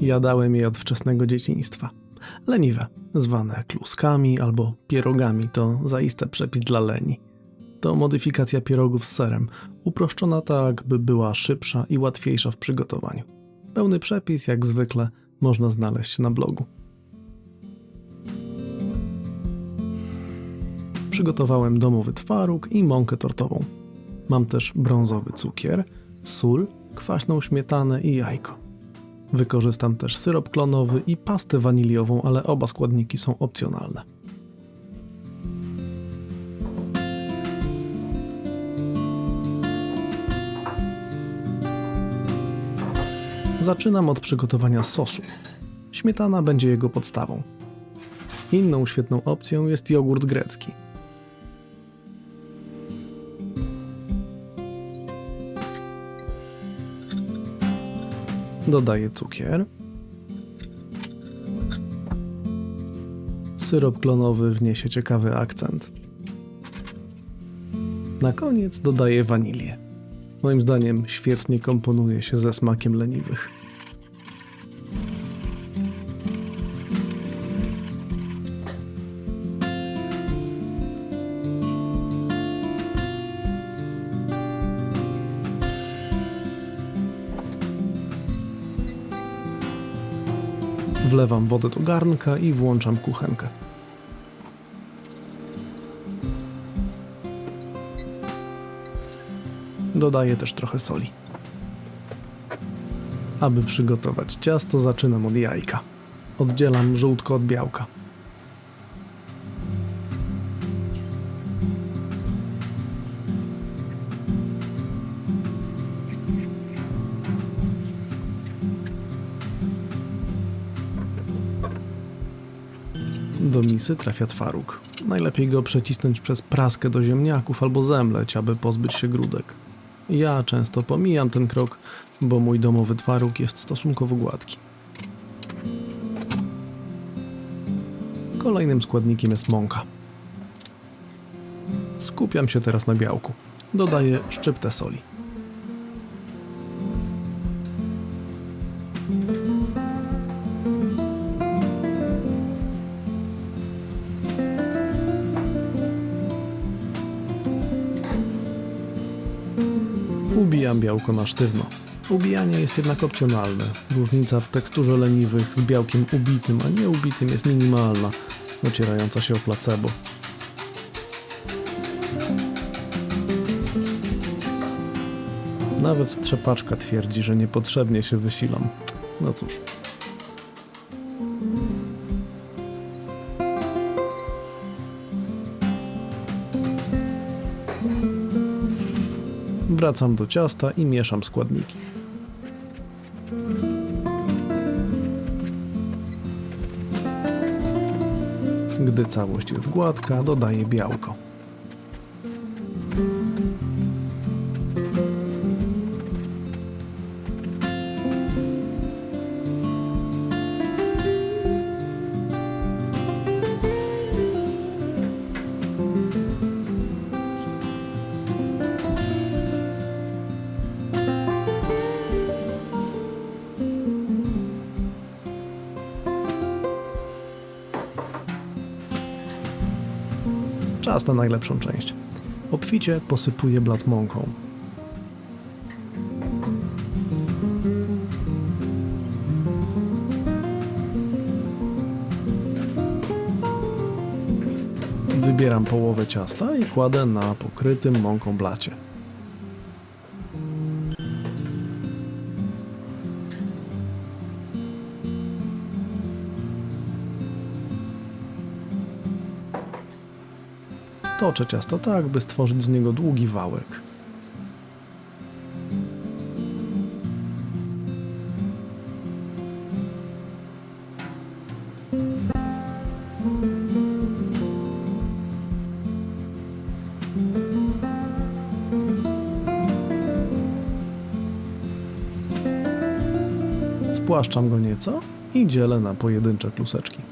Jadałem je od wczesnego dzieciństwa. Leniwe, zwane kluskami albo pierogami, to zaiste przepis dla leni. To modyfikacja pierogów z serem, uproszczona tak, by była szybsza i łatwiejsza w przygotowaniu. Pełny przepis, jak zwykle, można znaleźć na blogu. Przygotowałem domowy twaróg i mąkę tortową. Mam też brązowy cukier, sól, kwaśną śmietanę i jajko. Wykorzystam też syrop klonowy i pastę waniliową, ale oba składniki są opcjonalne. Zaczynam od przygotowania sosu. Śmietana będzie jego podstawą. Inną świetną opcją jest jogurt grecki. Dodaję cukier. Syrop klonowy wniesie ciekawy akcent. Na koniec dodaję wanilię. Moim zdaniem świetnie komponuje się ze smakiem leniwych. Wlewam wodę do garnka i włączam kuchenkę. Dodaję też trochę soli. Aby przygotować ciasto, zaczynam od jajka. Oddzielam żółtko od białka. Do misy trafia twaróg. Najlepiej go przecisnąć przez praskę do ziemniaków albo zemleć, aby pozbyć się grudek. Ja często pomijam ten krok, bo mój domowy twaróg jest stosunkowo gładki. Kolejnym składnikiem jest mąka. Skupiam się teraz na białku. Dodaję szczyptę soli. Ubijam białko na sztywno. Ubijanie jest jednak opcjonalne. Różnica w teksturze leniwych z białkiem ubitym, a nie ubitym jest minimalna, ocierająca się o placebo. Nawet trzepaczka twierdzi, że niepotrzebnie się wysilam. No cóż. Wracam do ciasta i mieszam składniki. Gdy całość jest gładka, dodaję białko. Czas na najlepszą część. Obficie posypuję blat mąką. Wybieram połowę ciasta i kładę na pokrytym mąką blacie. Toczę ciasto tak, by stworzyć z niego długi wałek. Spłaszczam go nieco i dzielę na pojedyncze kluseczki.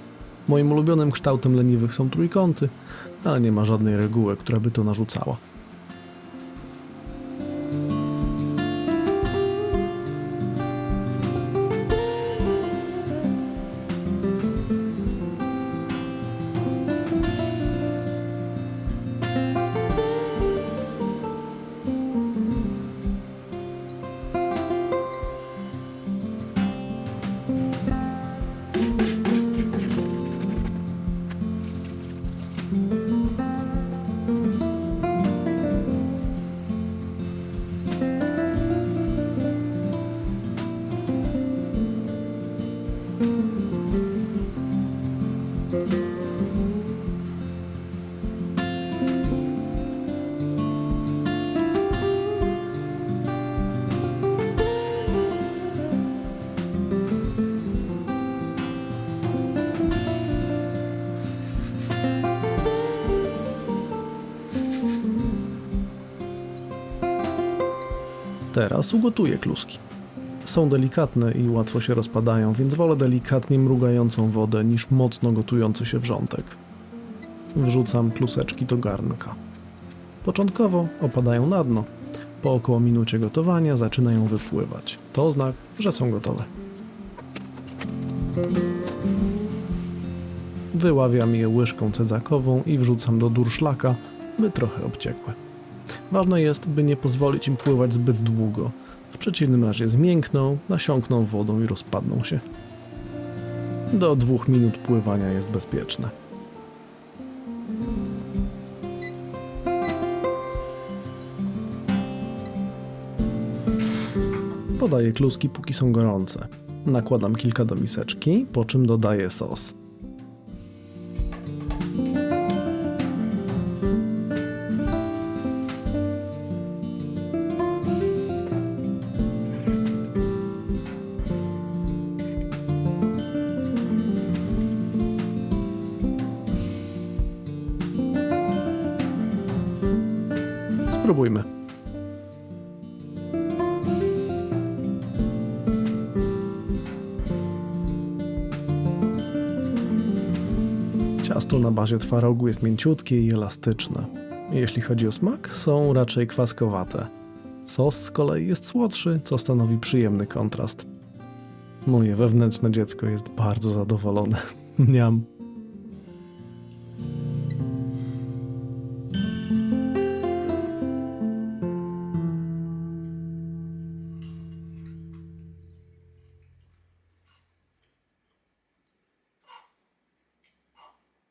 Moim ulubionym kształtem leniwych są trójkąty, ale nie ma żadnej reguły, która by to narzucała. Teraz ugotuję kluski. Są delikatne i łatwo się rozpadają, więc wolę delikatnie mrugającą wodę niż mocno gotujący się wrzątek. Wrzucam kluseczki do garnka. Początkowo opadają na dno. Po około minucie gotowania zaczynają wypływać. To znak, że są gotowe. Wyławiam je łyżką cedzakową i wrzucam do durszlaka, by trochę obciekły. Ważne jest, by nie pozwolić im pływać zbyt długo. W przeciwnym razie zmiękną, nasiąkną wodą i rozpadną się. Do dwóch minut pływania jest bezpieczne. Podaję kluski, póki są gorące. Nakładam kilka do miseczki, po czym dodaję sos. Spróbujmy. Ciasto na bazie twarogu jest mięciutkie i elastyczne. Jeśli chodzi o smak, są raczej kwaskowate. Sos z kolei jest słodszy, co stanowi przyjemny kontrast. Moje wewnętrzne dziecko jest bardzo zadowolone. Miam.